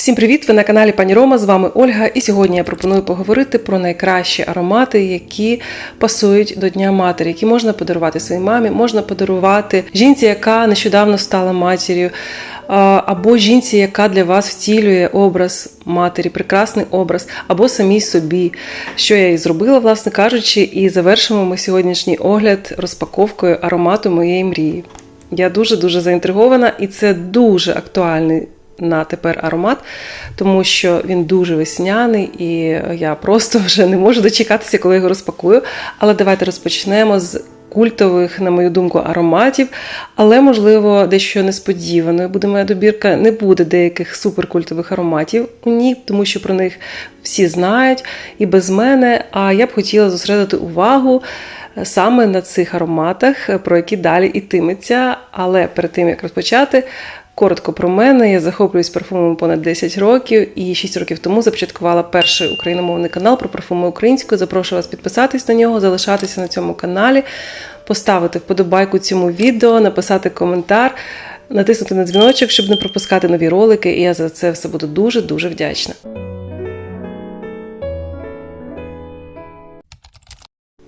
Всім привіт! Ви на каналі Пані Рома. З вами Ольга. І сьогодні я пропоную поговорити про найкращі аромати, які пасують до Дня Матері, які можна подарувати своїй мамі, можна подарувати жінці, яка нещодавно стала матір'ю, або жінці, яка для вас втілює образ матері, прекрасний образ, або самій собі, що я і зробила, власне кажучи, і завершимо ми сьогоднішній огляд розпаковкою аромату моєї мрії. Я дуже дуже заінтригована, і це дуже актуальний на тепер аромат, тому що він дуже весняний, і я просто вже не можу дочекатися, коли його розпакую. Але давайте розпочнемо з культових, на мою думку, ароматів. Але, можливо, дещо несподіваною буде моя добірка. Не буде деяких суперкультових ароматів у ній, тому що про них всі знають і без мене. А я б хотіла зосередити увагу. Саме на цих ароматах, про які далі йтиметься. Але перед тим як розпочати, Коротко про мене, я захоплююсь парфумом понад 10 років і 6 років тому започаткувала перший україномовний канал про парфуми українською. Запрошую вас підписатись на нього, залишатися на цьому каналі, поставити вподобайку цьому відео, написати коментар, натиснути на дзвіночок, щоб не пропускати нові ролики. І я за це все буду дуже дуже вдячна.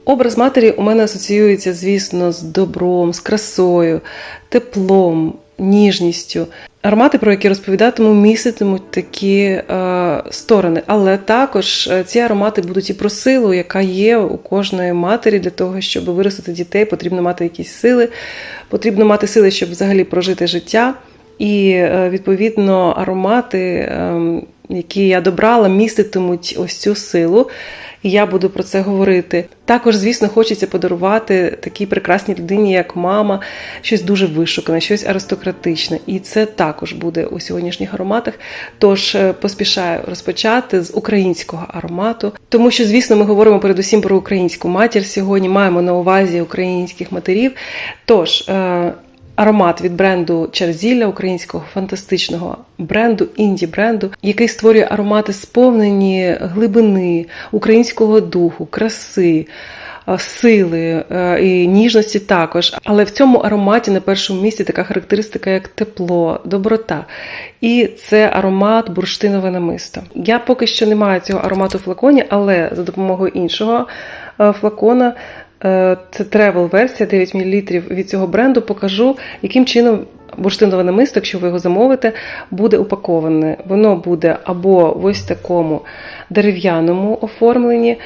Образ матері у мене асоціюється, звісно, з добром, з красою, теплом, ніжністю. Аромати, про які розповідатиму, міститимуть такі е, сторони. Але також е, ці аромати будуть і про силу, яка є у кожної матері для того, щоб виростити дітей, потрібно мати якісь сили, потрібно мати сили, щоб взагалі прожити життя. І, е, відповідно, аромати, е, які я добрала, міститимуть ось цю силу. І я буду про це говорити. Також, звісно, хочеться подарувати такій прекрасній людині, як мама, щось дуже вишукане, щось аристократичне. І це також буде у сьогоднішніх ароматах. Тож е, поспішаю розпочати з українського аромату, тому що, звісно, ми говоримо передусім про українську матір сьогодні. Маємо на увазі українських матерів. Тож. Аромат від бренду Черзілля, українського фантастичного бренду, інді бренду, який створює аромати сповнені глибини українського духу, краси, е, сили е, і ніжності також. Але в цьому ароматі на першому місці така характеристика, як тепло, доброта. І це аромат бурштинове намисто. Я поки що не маю цього аромату в флаконі, але за допомогою іншого е, флакона. Це тревел-версія 9 мл від цього бренду. Покажу, яким чином бурштинове намисто, якщо ви його замовите, буде упаковане. Воно буде або в ось такому дерев'яному оформленні,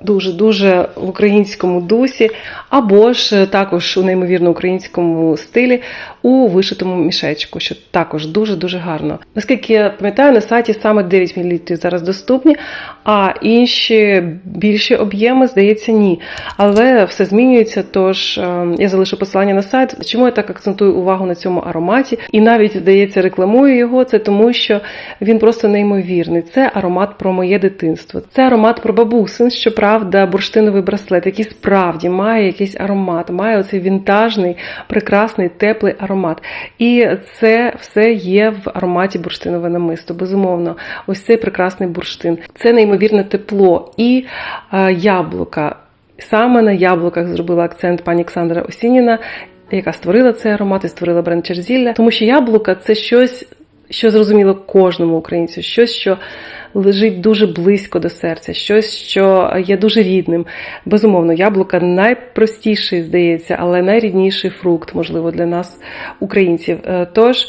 дуже-дуже в українському дусі, або ж також у неймовірно українському стилі у вишитому мішечку, що також дуже-дуже гарно. Наскільки я пам'ятаю, на сайті саме 9 мл зараз доступні, а інші більші об'єми, здається, ні. Але все змінюється, тож я залишу посилання на сайт. Чому я так акцентую увагу на цьому ароматі? І навіть, здається, рекламую його, це тому, що він просто неймовірний. Це аромат про моє дитинство. Це аромат про бабусин, щоправда, бурштиновий браслет, який справді має якийсь аромат, має оцей вінтажний, прекрасний, теплий аромат. І це все є в ароматі бурштинове намисто. Безумовно, ось цей прекрасний бурштин. Це неймовірне тепло і е, яблука. Саме на яблуках зробила акцент пані Олександра Осініна, яка створила цей аромат і створила бренд Черзілля. Тому що яблука це щось, що зрозуміло кожному українцю, щось, що лежить дуже близько до серця, щось, що є дуже рідним. Безумовно, яблука найпростіший, здається, але найрідніший фрукт, можливо, для нас, українців. Е, Тож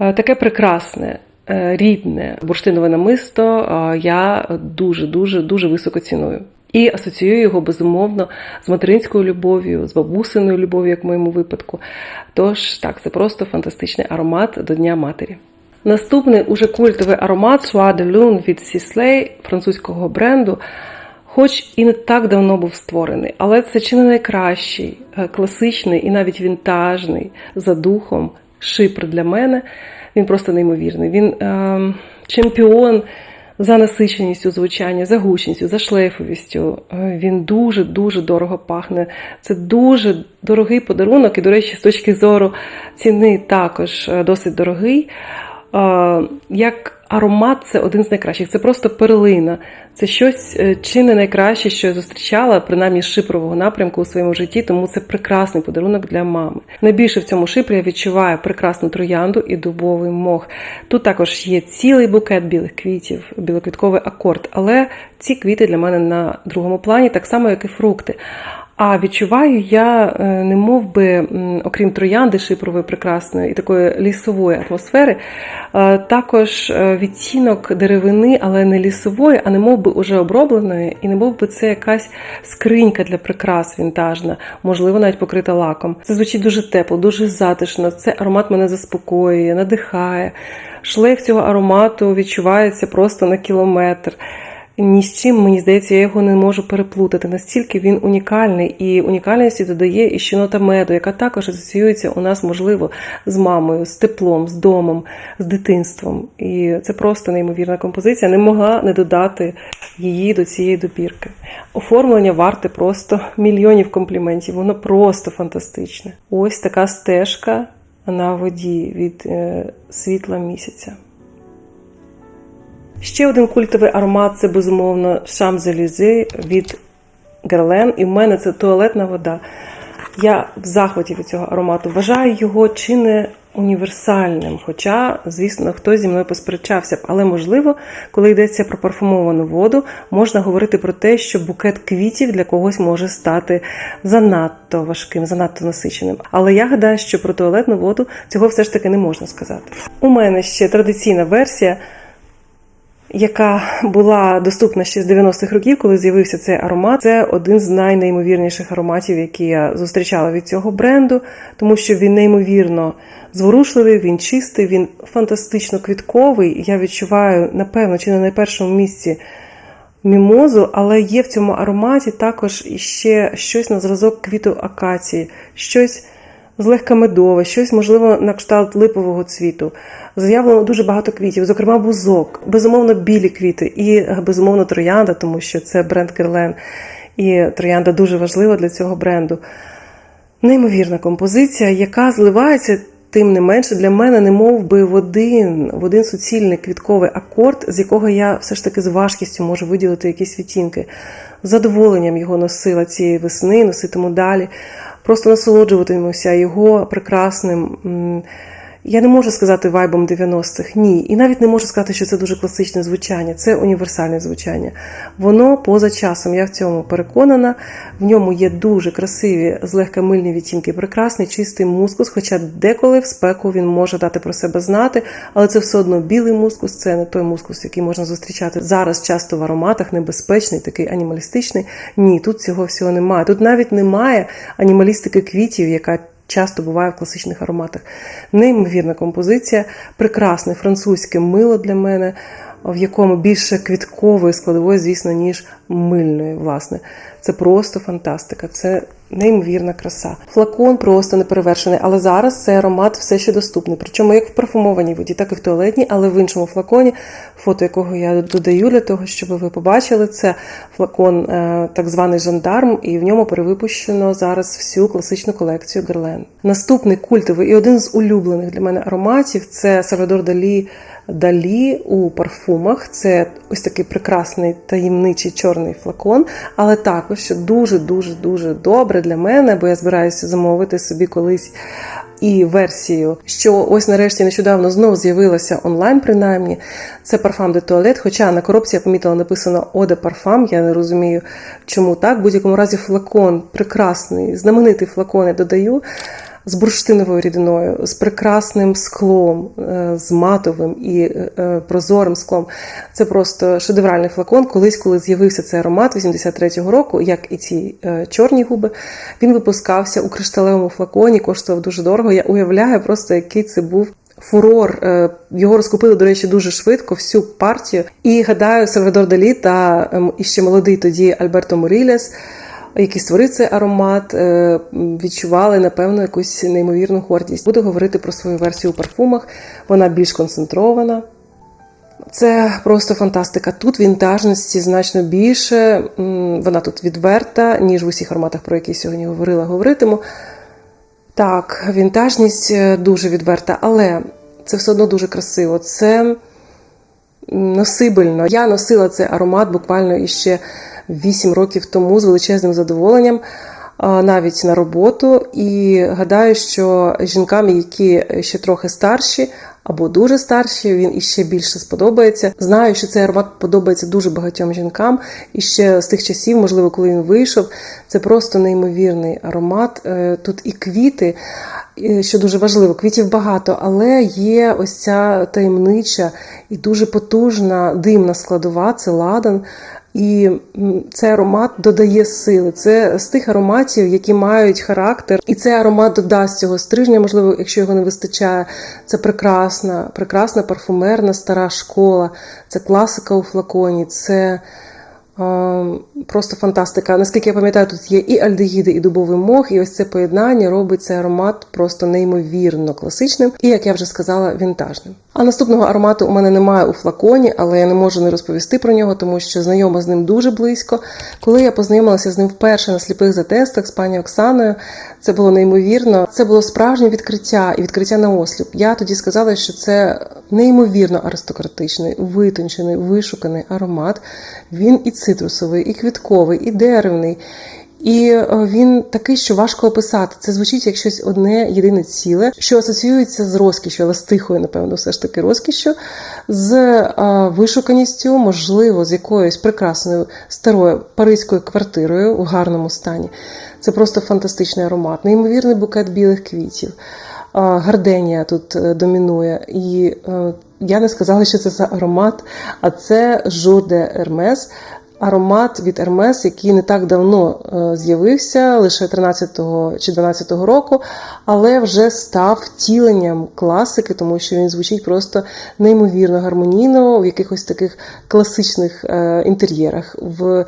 е, таке прекрасне. е, Рідне бурштинове намисто я дуже дуже дуже високо ціную. І асоціюю його безумовно з материнською любов'ю, з бабусиною любов'ю, як в моєму випадку. Тож так, це просто фантастичний аромат до Дня Матері. Наступний уже культовий аромат Soie de Lune від Sisley, французького бренду, хоч і не так давно був створений, але це чи не найкращий, е, класичний і навіть вінтажний за духом шипр для мене. Він просто неймовірний. Він е, чемпіон за насиченістю звучання, за гучністю, за шлейфовістю. Е, Він дуже-дуже дорого пахне. Це дуже дорогий подарунок, і, до речі, з точки зору ціни також е, досить дорогий. Е, Як аромат це один з найкращих. Це просто перлина. Це щось е, чи не найкраще, що я зустрічала, принаймні шипрового напрямку у своєму житті, тому це прекрасний подарунок для мами. Найбільше в цьому шипрі я відчуваю прекрасну троянду і дубовий мох. Тут також є цілий букет білих квітів, білоквітковий акорд, але ці квіти для мене на другому плані, так само, як і фрукти. А відчуваю я, е, не мов би, окрім троянди шипрової прекрасної і такої лісової атмосфери, е, також е, відтінок деревини, але не лісової, а не мов би уже обробленої, і не мов би це якась скринька для прикрас вінтажна, можливо, навіть покрита лаком. Це звучить дуже тепло, дуже затишно. Це аромат мене заспокоює, надихає. Шлейф цього аромату відчувається просто на кілометр. Ні з чим, мені здається, я його не можу переплутати. Настільки він унікальний, і унікальності додає і щенота меду, яка також асоціюється у нас, можливо, з мамою, з теплом, з домом, з дитинством. І це просто неймовірна композиція. Не могла не додати її до цієї добірки. Оформлення варте просто мільйонів компліментів. Воно просто фантастичне. Ось така стежка на воді від е, світла місяця. Ще один культовий аромат це безумовно шамзелізи від Герлен, і в мене це туалетна вода. Я в захваті від цього аромату вважаю його чи не універсальним. Хоча, звісно, хтось зі мною посперечався б. Але можливо, коли йдеться про парфумовану воду, можна говорити про те, що букет квітів для когось може стати занадто важким, занадто насиченим. Але я гадаю, що про туалетну воду цього все ж таки не можна сказати. У мене ще традиційна версія яка була доступна ще з 90-х років, коли з'явився цей аромат. Це один з найнеймовірніших ароматів, які я зустрічала від цього бренду, тому що він неймовірно зворушливий, він чистий, він фантастично квітковий. Я відчуваю, напевно, чи не на першому місці. Мімозу, але є в цьому ароматі також іще щось на зразок квіту акації, щось злегка медове, щось, можливо, на кшталт липового цвіту. Заявлено дуже багато квітів, зокрема бузок, безумовно, білі квіти і безумовно троянда, тому що це бренд Герлен. І троянда дуже важлива для цього бренду. Неймовірна композиція, яка зливається. Тим не менше, для мене не би в один, в один суцільний квітковий акорд, з якого я все ж таки з важкістю можу виділити якісь відтінки. З задоволенням його носила цієї весни, носитиму далі. Просто насолоджуватимуся його прекрасним. Я не можу сказати вайбом 90-х, ні. І навіть не можу сказати, що це дуже класичне звучання, це універсальне звучання. Воно поза часом, я в цьому переконана. В ньому є дуже красиві, злегка мильні відтінки, прекрасний чистий мускус, хоча деколи в спеку він може дати про себе знати, але це все одно білий мускус, це не той мускус, який можна зустрічати зараз часто в ароматах, небезпечний, такий анімалістичний. Ні, тут цього всього немає. Тут навіть немає анімалістики квітів, яка часто буває в класичних ароматах. Неймовірна композиція, прекрасне французьке мило для мене, в якому більше квіткової складової, звісно, ніж мильної, власне. Це просто фантастика, це неймовірна краса. Флакон просто неперевершений, але зараз цей аромат все ще доступний. Причому як в парфумованій воді, так і в туалетній, але в іншому флаконі, фото якого я додаю для того, щоб ви побачили, це флакон е, так званий жандарм, і в ньому перевипущено зараз всю класичну колекцію Герлен. Наступний культовий і один з улюблених для мене ароматів це Сальвадор Далі. Далі у парфумах це ось такий прекрасний таємничий чорний флакон, але що дуже дуже дуже добре для мене, бо я збираюся замовити собі колись і версію, що ось нарешті нещодавно знову з'явилася онлайн, принаймні. Це парфам де туалет. Хоча на коробці я помітила написано Оде парфам. Я не розумію, чому так. В будь-якому разі флакон прекрасний, знаменитий флакон я додаю з бурштиновою рідиною, з прекрасним склом, е, з матовим і е, прозорим склом. Це просто шедевральний флакон. Колись, коли з'явився цей аромат 83-го року, як і ці е, чорні губи, він випускався у кришталевому флаконі, коштував дуже дорого. Я уявляю просто, який це був. Фурор його розкупили, до речі, дуже швидко, всю партію. І гадаю, Сальвадор Далі та ем, іще молодий тоді Альберто Морілес який створив цей аромат, е, відчували, напевно, якусь неймовірну гордість. Буду говорити про свою версію у парфумах, вона більш концентрована. Це просто фантастика. Тут вінтажності значно більше, вона тут відверта, ніж в усіх ароматах, про які сьогодні говорила, говоритиму. Так, вінтажність е, дуже відверта, але це все одно дуже красиво. Це носибельно. Я носила цей аромат буквально іще 8 років тому з величезним задоволенням. Навіть на роботу, і гадаю, що жінкам, які ще трохи старші або дуже старші, він іще більше сподобається. Знаю, що цей аромат подобається дуже багатьом жінкам, і ще з тих часів, можливо, коли він вийшов, це просто неймовірний аромат. Е, Тут і квіти, що дуже важливо, квітів багато, але є ось ця таємнича і дуже потужна димна складова, це ладан. І цей аромат додає сили. Це з тих ароматів, які мають характер. І цей аромат додасть цього стрижня, можливо, якщо його не вистачає. Це прекрасна, прекрасна парфумерна стара школа, це класика у флаконі, це просто фантастика. Наскільки я пам'ятаю, тут є і альдегіди, і дубовий мох, і ось це поєднання робить цей аромат просто неймовірно класичним і, як я вже сказала, вінтажним. А наступного аромату у мене немає у флаконі, але я не можу не розповісти про нього, тому що знайома з ним дуже близько. Коли я познайомилася з ним вперше на сліпих затестах з пані Оксаною, це було неймовірно. Це було справжнє відкриття і відкриття на осліп. Я тоді сказала, що це неймовірно аристократичний, витончений, вишуканий аромат. Він і цитрусовий, і квітковий, і деревний. І е, він такий, що важко описати. Це звучить як щось одне єдине ціле, що асоціюється з розкішшю, але з тихою, напевно, все ж таки розкішшю, з е, вишуканістю, можливо, з якоюсь прекрасною старою паризькою квартирою в гарному стані. Це просто фантастичний аромат, неймовірний букет білих квітів. Гарденія тут е, домінує, і е, я не сказала, що це за аромат, а це de Hermes, аромат від Hermes, який не так давно е, з'явився, лише 13 чи 12 року, але вже став втіленням класики, тому що він звучить просто неймовірно гармонійно в якихось таких класичних е, інтер'єрах. В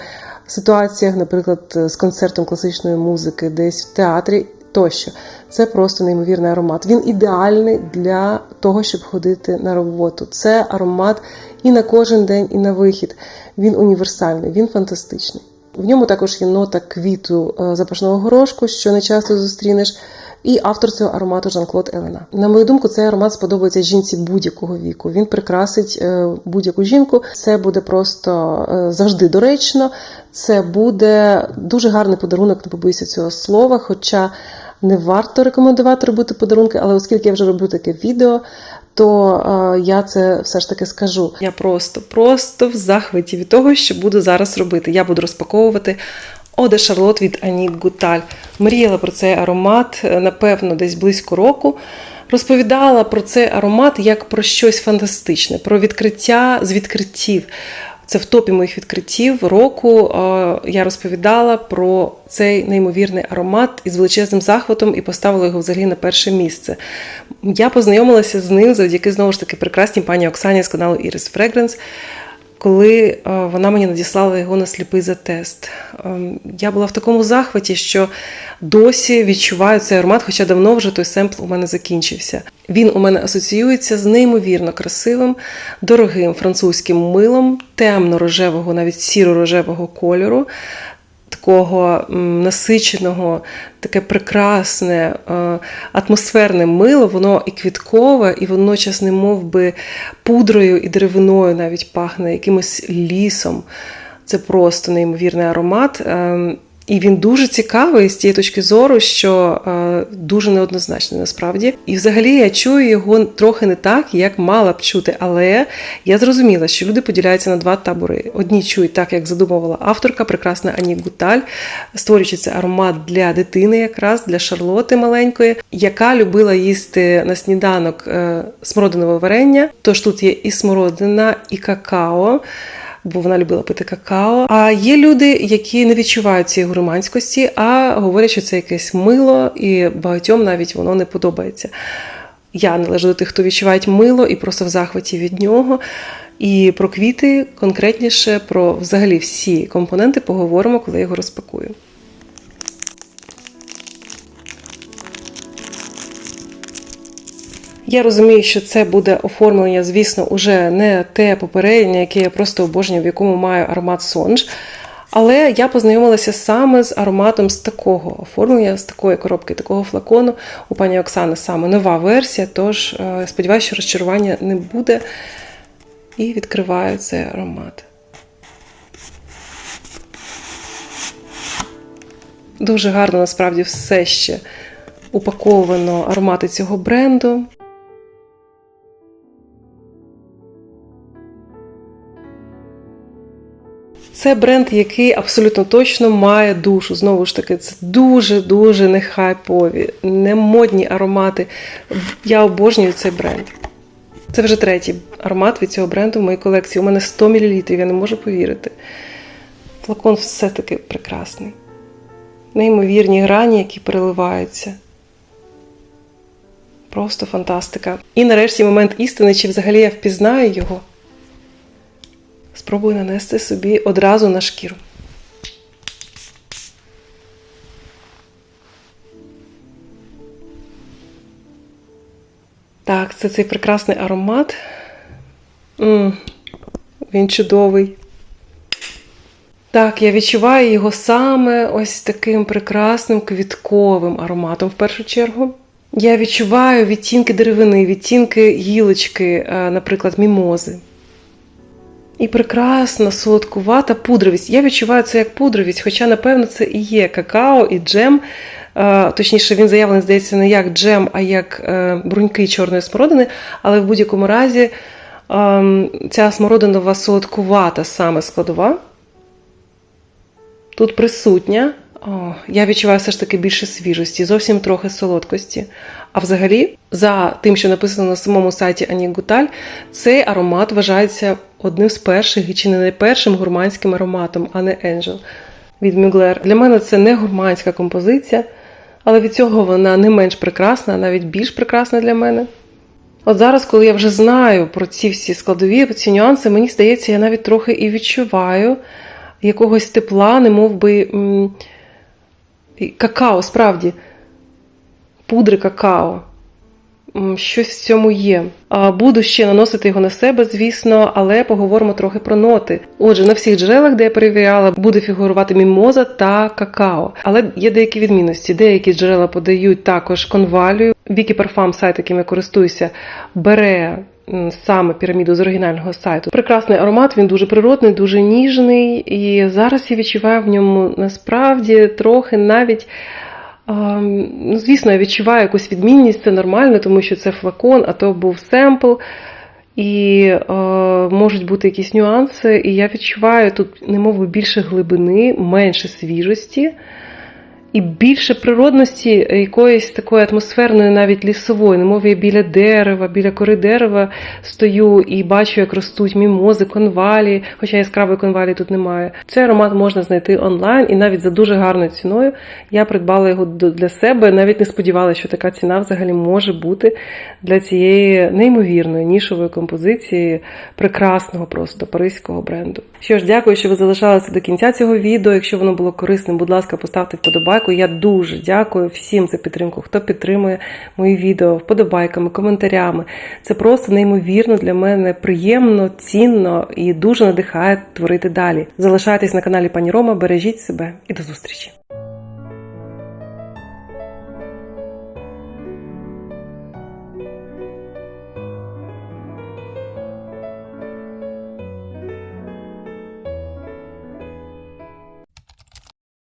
ситуаціях, наприклад, з концертом класичної музики, десь в театрі. Тощо, це просто неймовірний аромат. Він ідеальний для того, щоб ходити на роботу. Це аромат і на кожен день, і на вихід. Він універсальний, він фантастичний. В ньому також є нота квіту е, запашного горошку, що не часто зустрінеш. І автор цього аромату Жан-Клод Елена. На мою думку, цей аромат сподобається жінці будь-якого віку. Він прикрасить е, будь-яку жінку. Це буде просто е, завжди доречно. Це буде дуже гарний подарунок, не побоюся цього слова. Хоча не варто рекомендувати робити подарунки, але оскільки я вже роблю таке відео, то е, я це все ж таки скажу. Я просто, просто в захваті від того, що буду зараз робити. Я буду розпаковувати Оде Шарлот від Аніт Гуталь. Мріяла про цей аромат, е, напевно, десь близько року. Розповідала про цей аромат як про щось фантастичне, про відкриття з відкриттів. Це в топі моїх відкриттів року. Я розповідала про цей неймовірний аромат із величезним захватом і поставила його взагалі на перше місце. Я познайомилася з ним завдяки знову ж таки прекрасній пані Оксані з каналу Iris Fragrance, коли е, вона мені надіслала його на сліпий затест. Ем, Я була в такому захваті, що досі відчуваю цей аромат, хоча давно вже той семпл у мене закінчився. Він у мене асоціюється з неймовірно красивим, дорогим французьким милом, темно-рожевого, навіть сіро-рожевого кольору. Такого насиченого, таке прекрасне, е, атмосферне мило, воно і квіткове, і водночас не мов би пудрою і деревиною навіть пахне якимось лісом. Це просто неймовірний аромат. І він дуже цікавий з тієї точки зору, що е, дуже неоднозначний насправді. І взагалі я чую його трохи не так, як мала б чути. Але я зрозуміла, що люди поділяються на два табори. Одні чують так, як задумувала авторка, прекрасна Ані Гуталь, створюючи цей аромат для дитини, якраз для Шарлоти маленької, яка любила їсти на сніданок е, смородинове варення. Тож тут є і смородина, і какао бо вона любила пити какао. А є люди, які не відчувають цієї гурманськості, а говорять, що це якесь мило, і багатьом навіть воно не подобається. Я належу до тих, хто відчувають мило і просто в захваті від нього. І про квіти, конкретніше, про взагалі всі компоненти поговоримо, коли я його розпакую. Я розумію, що це буде оформлення, звісно, уже не те попереднє, яке я просто обожнюю, в якому маю аромат сонж. Але я познайомилася саме з ароматом з такого оформлення, з такої коробки, такого флакону. У пані Оксани саме нова версія, тож е, сподіваюся, що розчарування не буде. і відкриваю цей аромат. Дуже гарно насправді все ще упаковано аромати цього бренду. Це бренд, який абсолютно точно має душу. Знову ж таки, це дуже-дуже не хайпові, не модні аромати. Я обожнюю цей бренд. Це вже третій аромат від цього бренду в моїй колекції. У мене 100 мл, я не можу повірити. Флакон все-таки прекрасний. Неймовірні грані, які переливаються. Просто фантастика. І нарешті момент істини, чи взагалі я впізнаю його. Спробую нанести собі одразу на шкіру. Так, це цей прекрасний аромат. м він чудовий. Так, я відчуваю його саме ось таким прекрасним квітковим ароматом в першу чергу. Я відчуваю відтінки деревини, відтінки гілочки, е, наприклад, мімози. І прекрасна солодкувата пудровість. Я відчуваю це як пудровість, хоча, напевно, це і є какао і джем. Е, Точніше, він заявлений, здається, не як джем, а як е, бруньки чорної смородини. Але в будь-якому разі ем, ця смородинова солодкувата саме складова. Тут присутня. О, я відчуваю все ж таки більше свіжості, зовсім трохи солодкості. А взагалі, за тим, що написано на самому сайті Ані Гуталь, цей аромат вважається одним з перших і чи не найпершим гурманським ароматом, а не Angel від Мюглер. Для мене це не гурманська композиція, але від цього вона не менш прекрасна, а навіть більш прекрасна для мене. От зараз, коли я вже знаю про ці всі складові, про ці нюанси, мені здається, я навіть трохи і відчуваю якогось тепла, не мов би какао, справді, пудри какао. Щось в цьому є. Буду ще наносити його на себе, звісно, але поговоримо трохи про ноти. Отже, на всіх джерелах, де я перевіряла, буде фігурувати мімоза та какао. Але є деякі відмінності. Деякі джерела подають також конвалію. Вікі Парфам, сайт, яким я користуюся, бере саме піраміду з оригінального сайту. Прекрасний аромат, він дуже природний, дуже ніжний. І зараз я відчуваю в ньому насправді трохи навіть. Ну, звісно, я відчуваю якусь відмінність, це нормально, тому що це флакон, а то був семпл, і е, можуть бути якісь нюанси. І я відчуваю тут, немов більше глибини, менше свіжості і більше природності, якоїсь такої атмосферної, навіть лісової, немов я біля дерева, біля кори дерева стою і бачу, як ростуть мімози, конвалі, хоча яскравої конвалі тут немає. Цей аромат можна знайти онлайн, і навіть за дуже гарною ціною я придбала його для себе. Навіть не сподівалася, що така ціна взагалі може бути для цієї неймовірної нішової композиції прекрасного просто паризького бренду. Що ж, дякую, що ви залишалися до кінця цього відео. Якщо воно було корисним, будь ласка, поставте вподобайку. Я дуже дякую всім за підтримку, хто підтримує мої відео вподобайками, коментарями. Це просто неймовірно для мене приємно, цінно і дуже надихає творити далі. Залишайтесь на каналі Пані Рома, бережіть себе і до зустрічі!